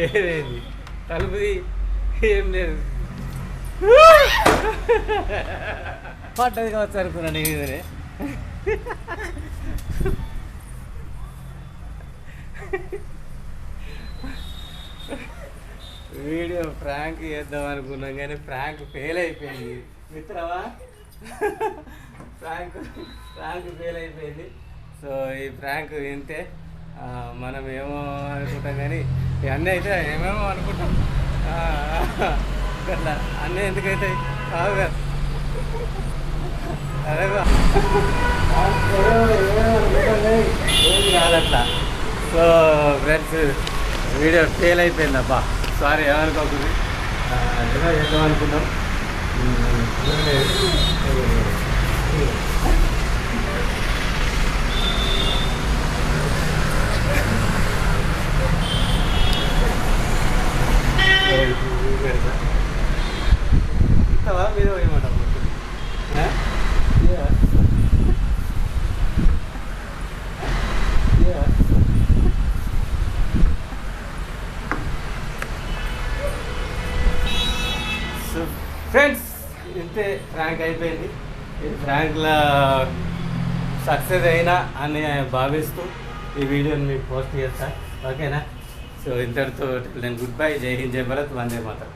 ఏదేంది తలుపుది ఏం లేదు. పడ్డది కావచ్చు అనుకున్నా నీ మీదనే. వీడియో ఫ్రాంక్ చేద్దాం అనుకున్నాం కానీ ఫ్రాంక్ ఫెయిల్ అయిపోయింది. మిత్రమా? ఫ్రాంక్ ఫ్రాంక్ ఫెయిల్ అయిపోయింది. సో ఈ ఫ్రాంక్ వింటే మనం ఏమో అనుకుంటాం కానీ ఇవన్నీ అయితే ఏమేమో అనుకుంటాం. అట్లా అన్నీ ఎందుకైతే కావు కదా. అదే కాదట్లా. సో ఫ్రెండ్స్ వీడియో ఫెయిల్ అయిపోయింది అబ్బా. సారీ ఏమనుకోకుండా ఆ, ఏదో అనుకున్నాం ఉమ్, ఇస్తావా? మీద పోయమంటావు సో ఫ్రెండ్స్ ఇంతే ఫ్రాంక్ అయిపోయింది. ఈ ఫ్రాంక్లో సక్సెస్ అయినా అని భావిస్తూ ఈ వీడియోని మీకు పోస్ట్ చేస్తా. ఓకేనా? సో ఇంతటితో నేను గుడ్ బై జై హింద్ జై భరత్ వందే మాతరం